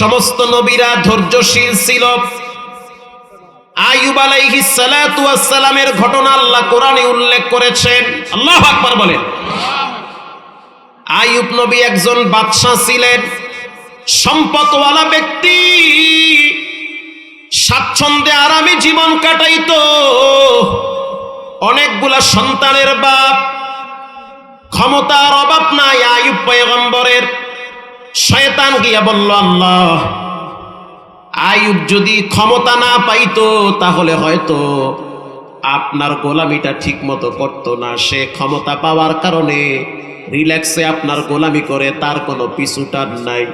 সমস্ত নবীরা ধৈর্যশীল ছিল। আয়ুব আলাইহিস সালাতু সালামের ঘটনা আল্লাহ কোরআনে উল্লেখ করেছেন। আল্লাহু আকবার বলেন। আয়ুব নবী একজন বাদশাহ ছিলেন। সম্পদওয়ালা ব্যক্তি। স্বাচ্ছন্দ্যে আরামে জীবন কাটাইতো। অনেকগুলা সন্তানের বাপ। ক্ষমতার অভাব নাই আয়ুব পয়গম্বরের। শয়তান গিয়া বলল, আল্লাহ আয়ুব যদি ক্ষমতা না পাইতো, তাহলে হয়তো আপনার গোলামিটা ঠিক মতো করতো না। সে ক্ষমতা পাওয়ার কারণে রিল্যাক্সে আপনার গোলামি করে, তার কোনো পিছুটার নাই।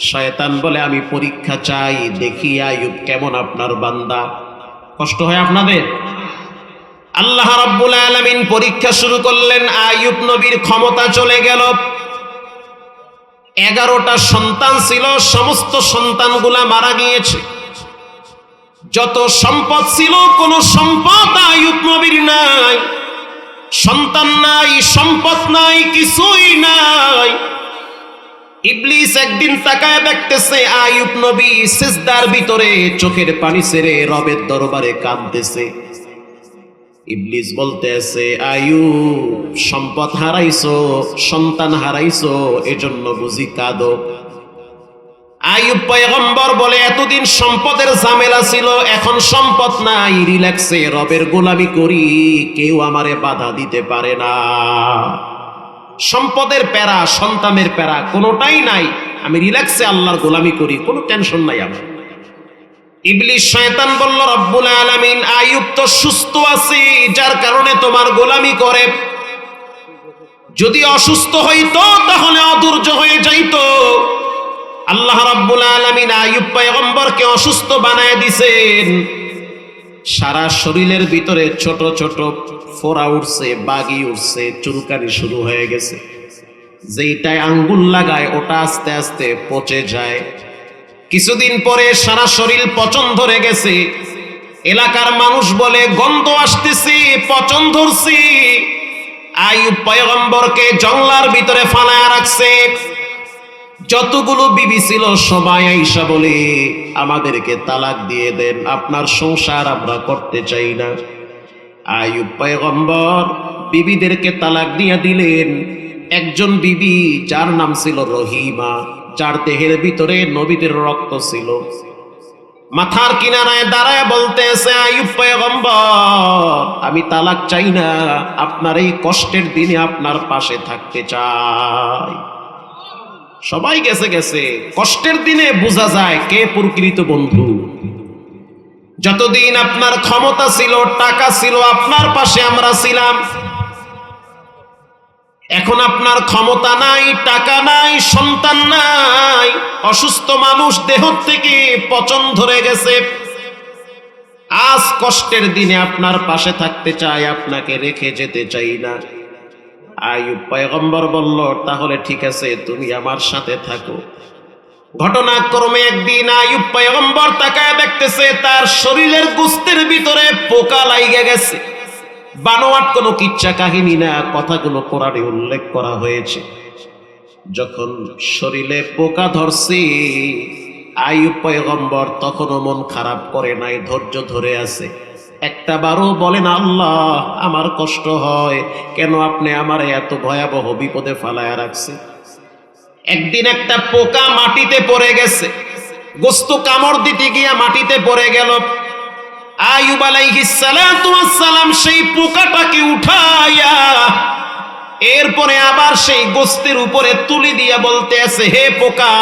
শয়তান বলে, আমি পরীক্ষা চাই, দেখি আয়ুব কেমন আপনার বান্দা। কষ্ট হয় আপনাদের? আল্লাহ রাব্বুল আলামিন পরীক্ষা শুরু করলেন আয়ুব নবীর ক্ষমতা চলে গেল। এগারোটা সন্তান ছিল, সমস্ত সন্তানগুলা মারা গিয়েছে। যত সম্পদ ছিল, কোন সম্পদ আয়ুব নবীর নাই। সন্তান নাই, সম্পদ নাই, কিছুই নাই। ইবলিস একদিন তাকায় দেখতেছে, আয়ুব নবী সিজদার ভিতরে চোখের পানি সেরে রবের দরবারে কাঁদতেছে। ইবলিস বলতেছে আয়ু সম্পদ হারাইছো, সন্তান হারাইছো, এজন্য বুঝি কাঁদো। আয়ুব পয়গম্বর বলে, এতদিন সম্পদের ঝামেলা ছিল, এখন সম্পদ নাই, রিল্যাক্সে রবের গোলামি করি, কেউ আমারে বাধা দিতে পারে না। সম্পদের প্যারা, সন্তানের প্যারা কোনোটাই নাই, আমি রিল্যাক্সে আল্লাহর গোলামি করি, কোনো টেনশন নাই আমার। ইবলিশ শয়তান বলল, রব্বুল আলামিন আয়ুব তো সুস্থ আছে, যার কারণে তোমার গোলামি করে। যদি অসুস্থ হইতো, তাহলে অধৈর্য হয়ে যাইতো। আল্লাহ রাব্বুল আলামিন আয়ুব পয়গম্বরকে অসুস্থ বানায় দিছেন। সারা শরীরের ভিতরে ছোট ছোট ফোড়া উঠছে, বাগি উঠছে, চুলকানি শুরু হয়ে গেছে। যেইটায় আঙ্গুল লাগায়, ওটা আস্তে আস্তে পচে যায়। কিছুদিন পরে সারা শরীর পচন ধরে গেছে। এলাকার মানুষ বলে, গন্ধ আসতেছি, পচন ধরছি। আয়ুব পয়গম্বরকে জঙ্গলার ভিতরে ফালায় রাখছে। যতগুলো বিবি ছিল, সবাই আইসা বলে, আমাদেরকে তালাক দিয়ে দেন, আপনার সংসার আমরা করতে চাই না। আয়ুব পয়গম্বর বিবিদেরকে তালাক দিয়ে দিলেন। একজন বিবি, যার নাম ছিল রহিমা যার দেহের ভিতরে নবীদের রক্ত ছিল। মাথার কিনারায় দাঁড়ায় বলতেছে আমি তালাক চাই না, আপনার এই কষ্টের দিনে আপনার পাশে থাকতে চাই। সবাই গেছে গেছে, কষ্টের দিনে বোঝা যায় কে প্রকৃত বন্ধু। যতদিন আপনার ক্ষমতা ছিল, টাকা ছিল, আপনার পাশে আমরা ছিলাম এখন আপনার ক্ষমতা নাই, টাকা নাই, সন্তান নাই, অসুস্থ মানুষ দেহ থেকে পচন ধরে গেছে। আজ কষ্টের দিনে আপনার পাশে থাকতে চাই, আপনাকে রেখে যেতে চাই না। আয়ুব পয়গম্বর বলল, তাহলে ঠিক আছে, তুমি আমার সাথে থাকো। ঘটনাক্রমে একদিন আয়ুব পয়গম্বর তাকায় দেখতেছে, তার শরীরের গুস্তের ভিতরে পোকা লাইগে গেছে। বানোয়াট কোনো কিচ্ছা কাহিনী না, কথাগুলো কোরআনে উল্লেখ করা হয়েছে। যখন শরীরে পোকা ধরছে আয়ুব পয়গম্বর তখনও মন খারাপ করে নাই, ধৈর্য ধরে আছে। একটা বারও বলেন, আল্লাহ, আমার কষ্ট হয়, কেন আপনি আমার এত ভয়াবহ বিপদে ফালায়া রাখছে একদিন একটা পোকা মাটিতে পড়ে গেছে, গোস্ত কামড় দিতে গিয়া মাটিতে পড়ে গেল আয়ুব সালাম সেই পোকাটাকে উঠাইয়া এরপরে আবার সেই গোস্তের উপরে তুলি দিয়া বলতে আছে, হে পোকা,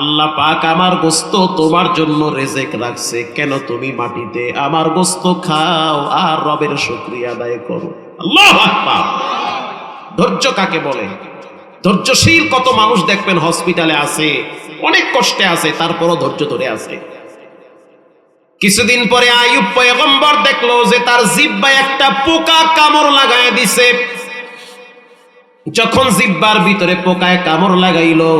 আল্লাহ পাক আমার গোস্ত তোমার জন্য রেজেক রাখছে। কেন তুমি মাটিতে আমার গোস্ত খাও? আর রবের শুকরিয়া আদায় করো। আল্লাহ ধৈর্য কাকে বলে? ধৈর্যশীল কত মানুষ দেখবেন হসপিটালে আছে, অনেক কষ্টে আছে, তারপরও ধৈর্য ধরে আছে। কিছুদিন পরে আয়ুব পয়গম্বর দেখল যে তার জিব্বায় একটা পোকা কামড় লাগায় দিছে। যখন জিব্বার ভিতরে পোকায় কামড় লাগাইলো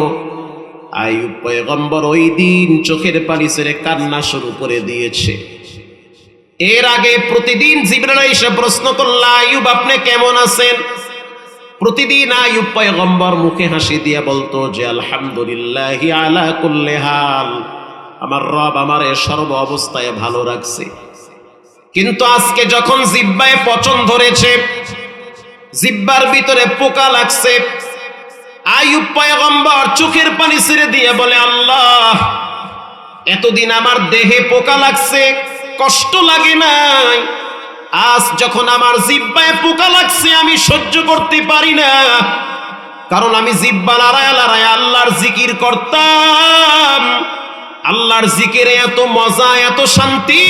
আয়ুব পয়গম্বর ওই দিন চোখের পানি ছেড়ে কান্না শুরু করে দিয়েছে। এর আগে প্রতিদিন জিবরান এসে প্রশ্ন করল আয়ুব আপনি কেমন আছেন? প্রতিদিন আয়ুব পয়গম্বর মুখে হাসি দিয়ে বলতো যে, আলহামদুলিল্লাহ আলা কুল্লে হাল। আমার রব আমার আমারে সর্ব অবস্থায় ভালো রাখছে। কিন্তু আজকে যখন জিব্বায় পচন ধরেছে, জিব্বার ভিতরে পোকা লাগছে, আয়ুব পয়গম্বর চোখের পানি ছেড়ে দিয়ে বলে, আল্লাহ, এতদিন আমার দেহে পোকা লাগছে, কষ্ট লাগে নাই। আজ যখন আমার জিব্বায় পোকা লাগছে, আমি সহ্য করতে পারি না। কারণ আমি জিব্বা লড়ায় লড়ায় আল্লাহর জিকির করতাম। আল্লাহর জিকিরে এত মজা, এত শান্তি।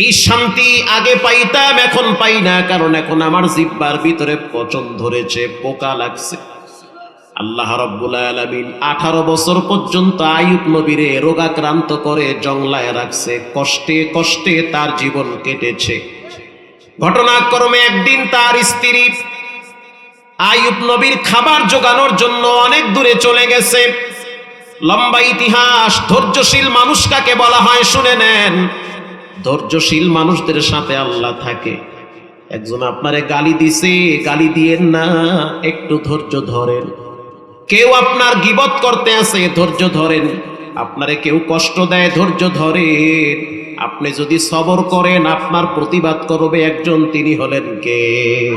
এই শান্তি আগে পাইতাম, এখন পাই না, কারণ এখন আমার জিব্বার ভিতরে পচন ধরেছে, পোকা লাগছে। আল্লাহ রব্বুল আলামিন আঠারো বছর পর্যন্ত আয়ুব নবীরে রোগাক্রান্ত করে জংলায় রাখছে। কষ্টে কষ্টে তার জীবন কেটেছে। ঘটনাক্রমে একদিন তার স্ত্রী আয়ুব নবীর খাবার জোগানোর জন্য অনেক দূরে চলে গেছে। লম্বা ইতিহাস, ধৈর্যশীল মানুষ কাকে বলা হয় শুনে নেন। ধৈর্যশীল মানুষদের সাথে আল্লাহ থাকে। একজন আপনারে গালি দিছে, গালি দিয়েন না, একটু ধৈর্য ধরেন। কেউ আপনার গিবত করতে আছে, ধৈর্য ধরেন। আপনারে কেউ কষ্ট দেয়, ধৈর্য ধরেন। আপনি যদি সবর করেন, আপনার প্রতিবাদ করবে একজন, তিনি হলেন কে?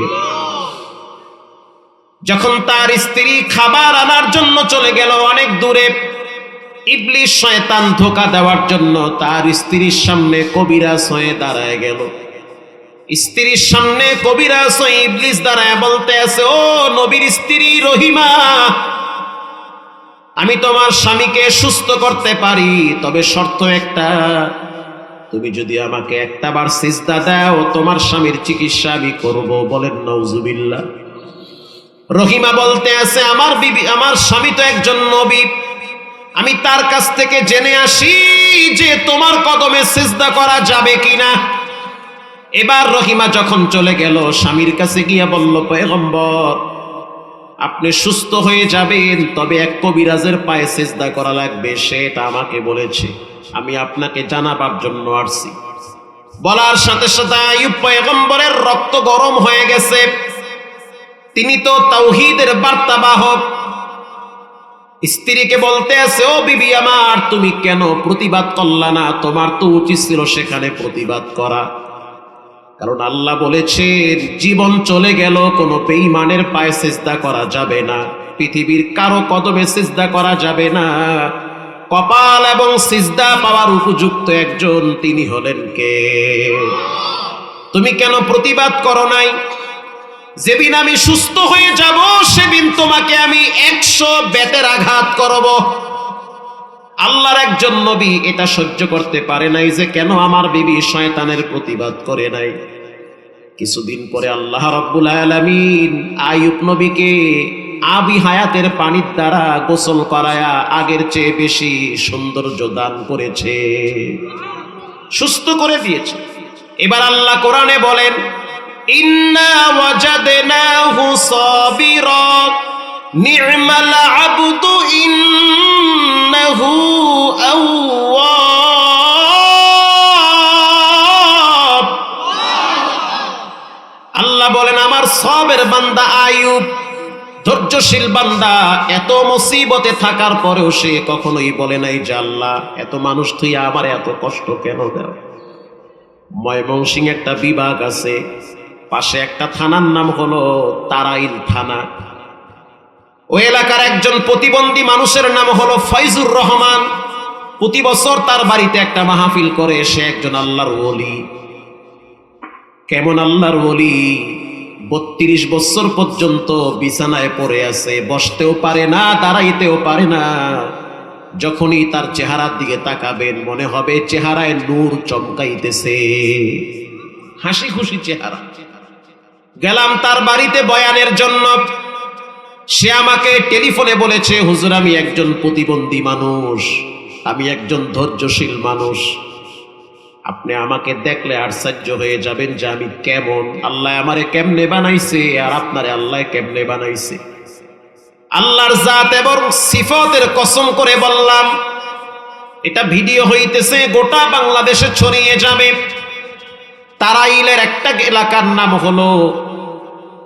যখন তার স্ত্রী খাবার আনার জন্য চলে গেল অনেক দূরে ইবলিশ শয়তান ধোকা দেওয়ার জন্য তার স্ত্রীর সামনে কবিরাজ হয়ে দাঁড়ায় গেল। স্ত্রীর সামনে কবিরাজ হয়ে ইবলিশ দাঁড়ায় বলতে আছে, ও নবীর স্ত্রী রহিমা, আমি তোমার স্বামীকে সুস্থ করতে পারি, তবে শর্ত একটা, তুমি যদি আমাকে একটা বার সিজদা দাও, তোমার স্বামীর চিকিৎসা আমি করব বলেন নওজুবিল্লাহ রহিমা বলতে আছে, আমার বিবি, আমার স্বামী তো একজন নবী। আমি তার কাছ থেকে জেনে আসি যে তোমার কদমে সিজদা করা যাবে কিনা। এবার রহিমা যখন চলে গেল, স্বামীর কাছে গিয়ে বলল, পয়গম্বর, আপনি সুস্থ হয়ে যাবেন, তবে এক কবিরাজের পায়ে সেজদা করা লাগবে, সেটা আমাকে বলেছে। আমি আপনাকে জানাবার জন্য আসছি। বলার সাথে সাথে আয়ুব পয়গম্বরের রক্ত গরম হয়ে গেছে। তিনি তো তাওহীদের বার্তাবাহক। স্ত্রীকে বলতে আছে, ও বিবি আমার, তুমি কেন প্রতিবাদ করলা না? তোমার তো উচিত ছিল সেখানে প্রতিবাদ করা। কারণ আল্লাহ বলেছেন, জীবন চলে গেল, কোনো বেঈমানের পায়ে সেজদা করা যাবে না। পৃথিবীর কারও কদমে সেজদা করা যাবে না। কপাল এবং সিজদা পাওয়ার উপযুক্ত একজন, তিনি হলেন কে? তুমি কেন প্রতিবাদ করো নাই? যেদিন আমি সুস্থ হয়ে যাব, সেদিন তোমাকে আমি একশো বেতের আঘাত করব। আল্লাহর একজন নবী এটা সহ্য করতে পারে নাই যে কেন আমার বিবি শয়তানের প্রতিবাদ করে নাই। কিছুদিন পরে আল্লাহ রব্বুল আলামিন আয়ুব নবীকে আবি হায়াতের পানির দ্বারা গোসল করায়া আগের চেয়ে বেশি সৌন্দর্য দান করেছে। সুস্থ করে দিয়েছে। এবার আল্লাহ কোরআনে বলেন আল্লাহ বলেন, আমার সবের বান্দা আয়ুব ধৈর্যশীল বান্দা, এত মুসিবতে থাকার পরেও সে কখনোই বলে নাই যে আল্লাহ, এত মানুষ তুই আমার এত কষ্ট কেন দেও ময়মনসিং একটা বিভাগ আছে পাশে একটা থানার নাম হলো তারাইল থানা। ওই এলাকার একজন প্রতিবন্ধী মানুষের নাম হলো ফয়জুর রহমান। প্রতি বছর তার বাড়িতে একটা মাহফিল করে, সে একজন আল্লাহর ওলি। কেমন আল্লাহর ওলি? বত্রিশ বছর পর্যন্ত বিছানায় পড়ে আছে, বসতেও পারে না, দাঁড়াইতেও পারে না। যখনই তার চেহারার দিকে তাকাবেন, মনে হবে চেহারায় নূর চমকাইতেছে। হাসি খুশি চেহারা। গেলাম তার বাড়িতে বয়ানের জন্য। সে আমাকে টেলিফোনে বলেছে, হুজুর, আমি একজন প্রতিবন্ধী মানুষ, আমি একজন ধৈর্যশীল মানুষ। আপনি আমাকে দেখলে আশ্চর্য হয়ে যাবেন যে আমি কেমন। আল্লাহ আমারে কেমনে বানাইছে আর আপনারে আল্লাহ কেমনে বানাইছে? আল্লাহর জাত এবং সিফতের কসম করে বললাম, এটা ভিডিও হইতেছে, গোটা বাংলাদেশে ছড়িয়ে যাবে। তারাইলের একটা এলাকার নাম হলো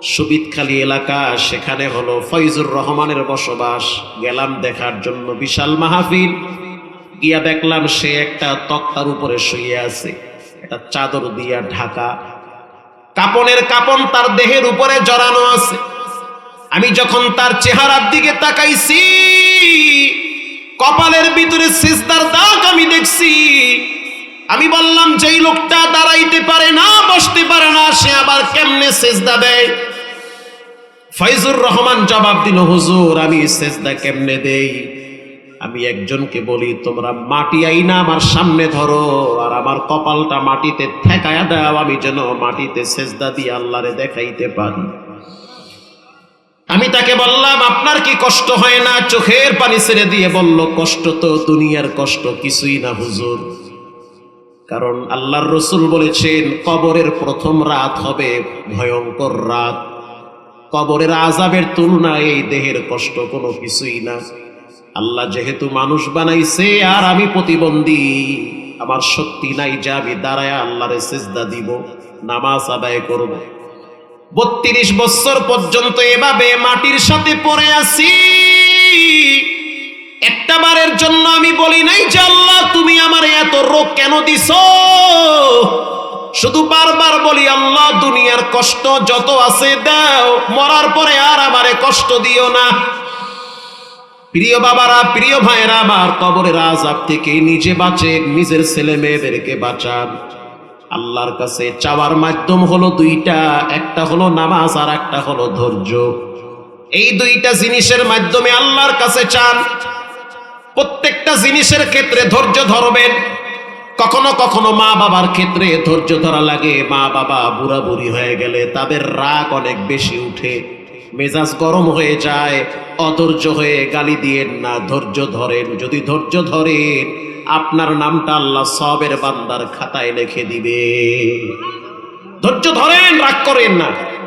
সুবিদখালী এলাকা, সেখানে হলো ফৈজুর রহমানের বসবাস। গেলাম দেখার জন্য বিশাল মাহফিল। গিয়া দেখলাম সে একটা তক্তার উপরে শুয়ে আছে। একটা চাদর দিয়া ঢাকা। কাপনের কাপন তার দেহের উপরে জড়ানো আছে। আমি যখন তার চেহারার দিকে তাকাইছি, কপালের ভিতরে সিজদার দাগ আমি দেখছি। আমি বললাম, যেই লোকটা দাঁড়াইতে পারে না, বসতে পারে না, সে আবার কেমনে সেজদা দেয়? ফয়জুর রহমান জবাব দিল, হুজুর, আমি সেজদা কেমনে দেই? আমি একজনকে বলি, তোমরা মাটি আইনা আমার সামনে ধরো, আর আমার কপালটা মাটিতে ঠেকায়া দাও, আমি যেন মাটিতে সেজদা দিয়ে আল্লাহরে দেখাইতে পারি। আমি তাকে বললাম, আপনার কি কষ্ট হয় না? চোখের পানি ছেড়ে দিয়ে বলল, কষ্ট তো দুনিয়ার কষ্ট, কিছুই না হুজুর। কারণ আল্লাহর রসুল বলেছেন, কবরের প্রথম রাত হবে ভয়ঙ্কর রাত। কবরের আজাবের তুলনায় এই দেহের কষ্ট কোনো কিছুই না। আল্লাহ যেহেতু মানুষ বানাইছে, আর আমি প্রতিবন্ধী, আমার শক্তি নাই যে আমি দাঁড়ায় আল্লাহরে সেজদা দিব, নামাজ আদায় করব। বত্রিশ বছর পর্যন্ত এভাবে মাটির সাথে পড়ে আছি। একটা বারের জন্য আমি বলি নাই যে আল্লাহ, তুমি আমার এত রোগ কেন দিছ? শুধু বারবার বলি, আল্লাহ, দুনিয়ার কষ্ট যত আছে দাও, মরার পরে আর আমারে কষ্ট দিও না। প্রিয় বাবারা, প্রিয় ভাইয়েরা, আমার কবরের আজাব থেকে নিজে বাঁচেন নিজের ছেলে মেয়েদেরকে বাঁচান। আল্লাহর কাছে চাওয়ার মাধ্যম হলো দুইটা, একটা হলো নামাজ আর একটা হলো ধৈর্য। এই দুইটা জিনিসের মাধ্যমে আল্লাহর কাছে চান। প্রত্যেকটা জিনিসের ক্ষেত্রে ধৈর্য ধরবেন। কখনো কখনো মা বাবার ক্ষেত্রে ধৈর্য ধরা লাগে। মা বাবা বুড়া বুড়ি হয়ে গেলে তাদের রাগ অনেক বেশি উঠে। মেজাজ গরম হয়ে যায়, অধৈর্য হয়ে গালি দিয়েন না, ধৈর্য ধরেন। যদি ধৈর্য ধরেন, আপনার নামটা আল্লাহ সবের বান্দার খাতায় লিখে দিবে ধৈর্য ধরেন, রাগ করেন না।